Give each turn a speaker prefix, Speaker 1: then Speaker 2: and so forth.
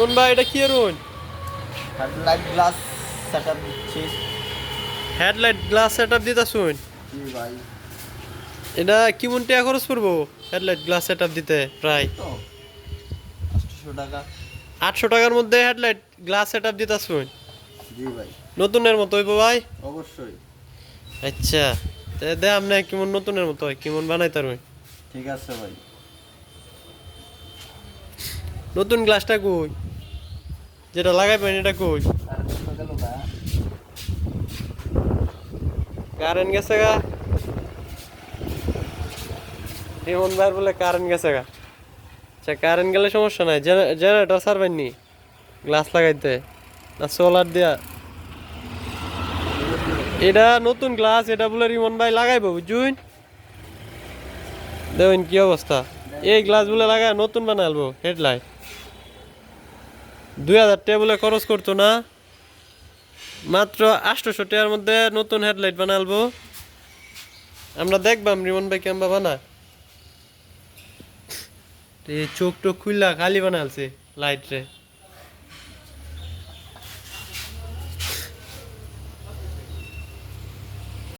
Speaker 1: রিমন ভাই এটা কি রুন
Speaker 2: হেডলাইট গ্লাস সেটআপ দিচ্ছি।
Speaker 1: হেডলাইট গ্লাস সেটআপ দিতা শুন
Speaker 2: জি ভাই।
Speaker 1: এটা কেমন টাকা খরচ পড়ব হেডলাইট গ্লাস সেটআপ দিতে প্রায়?
Speaker 2: তো আটশোশো টাকা।
Speaker 1: আটশো টাকার মধ্যে হেডলাইট গ্লাস সেটআপ দিতা শুন
Speaker 2: জি ভাই।
Speaker 1: নতুনের মতো হইব ভাই?
Speaker 2: অবশ্যই।
Speaker 1: আচ্ছা দে আপনি কেমন নতুনের মতো হয় কেমন বানাই তার
Speaker 2: ঠিক আছে ভাই।
Speaker 1: নতুন গ্লাসটা কই? যেটা লাগাইবেন, এটা কই? কারেন্ট গেছে গা। রিমন ভাই বলে কারেন্ট গেছে গা। আচ্ছা কারেন্ট গেলে সমস্যা নাই। জেনারেটর সারবেন নি? গ্লাস লাগাইতে। না সোলার দিয়া। এটা নতুন গ্লাস, এটা বলে রিমন ভাই লাগাইবো, বুঝুন? দেখুন কি অবস্থা। এই গ্লাস বলে লাগায়, নতুন বানালবো হেডলাইট। দুই হাজার টেবলে খরচ করতো না। মাত্র আটশোশো টাকার মধ্যে নতুন হেডলাইট বানালবো। আমরা দেখবাম, রিমন ভাই কেমবা এই চোখ টোক খুললা খালি বানালছে লাইট রে